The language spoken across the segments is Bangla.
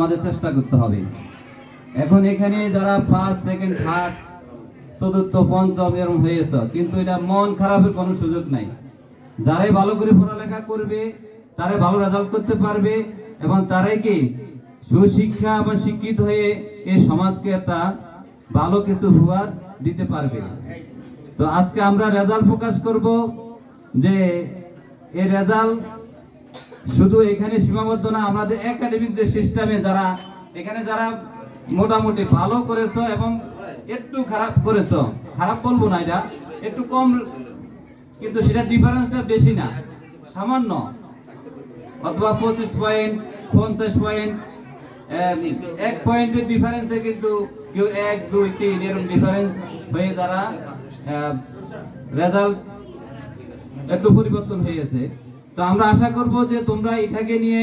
আমাদের চেষ্টা করতে হবে। এখন এখানে যারা ফার্স্ট সেকেন্ড থার্ড চতুর্থ, পঞ্চম এরকম হয়েছে, কিন্তু এটা মন খারাপের কোনো সুযোগ নাই। যারাই ভালো করে পড়ালেখা করবে, তারাই ভালো রেজাল্ট করতে পারবে, এবং তারাই কি সুশিক্ষা এবং শিক্ষিত হয়ে এই সমাজকে একটা ভালো কিছু হুয়ার দিতে পারবে। তো আজকে আমরা রেজাল্ট প্রকাশ করব যে, এই রেজাল্ট শুধু এখানে সীমাবদ্ধ না, আমাদের একাডেমিক যে সিস্টেমে যারা, এখানে যারা মোটামুটি ভালো করেছ এবং একটু খারাপ করেছ, খারাপ বলব না এটা, একটু কম, কিন্তু সেটা ডিফারেন্সটা বেশি না, সামান্য। অথবা পঁচিশ পয়েন্ট পঞ্চাশ পয়েন্ট এক পয়েন্টের ডিফারেন্সে কিন্তু কেউ এক, দুই, তিন, এরকম ডিফারেন্স হয়ে তারা রেজাল্ট একটু পরিবর্তন হয়ে গেছে। তো আমরা আশা করব যে তোমরা এটাকে নিয়ে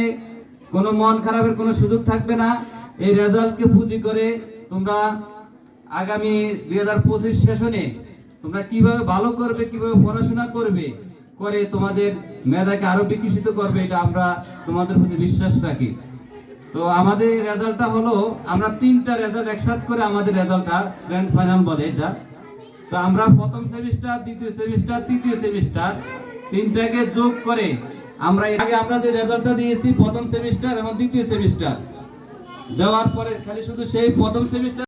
কোনো মন খারাপের কোনো সুযোগ থাকবে না। এই রেজাল্টকে পুঁজি করে তোমরা আগামী দুই হাজার পঁচিশ সেশনে তোমরা কীভাবে ভালো করবে, কীভাবে পড়াশোনা করবে, করে তোমাদের মেধাকে আরও বিকশিত করবে, এটা আমরা তোমাদের প্রতি বিশ্বাস রাখি। তো আমাদের রেজাল্টটা হলো, আমরা তিনটা রেজাল্ট একসাথে করে আমাদের রেজাল্টটা গ্র্যান্ড ফাইনাল বলে এটা। তো আমরা প্রথম সেমিস্টার দ্বিতীয় সেমিস্টার তৃতীয় সেমিস্টার তিনটাকে যোগ করে আমরা আগে আমরা যে রেজাল্টটা দিয়েছি প্রথম সেমিস্টার এবং দ্বিতীয় সেমিস্টার, দেওয়ার পরে খালি শুধু সেই প্রথম সেমিস্টার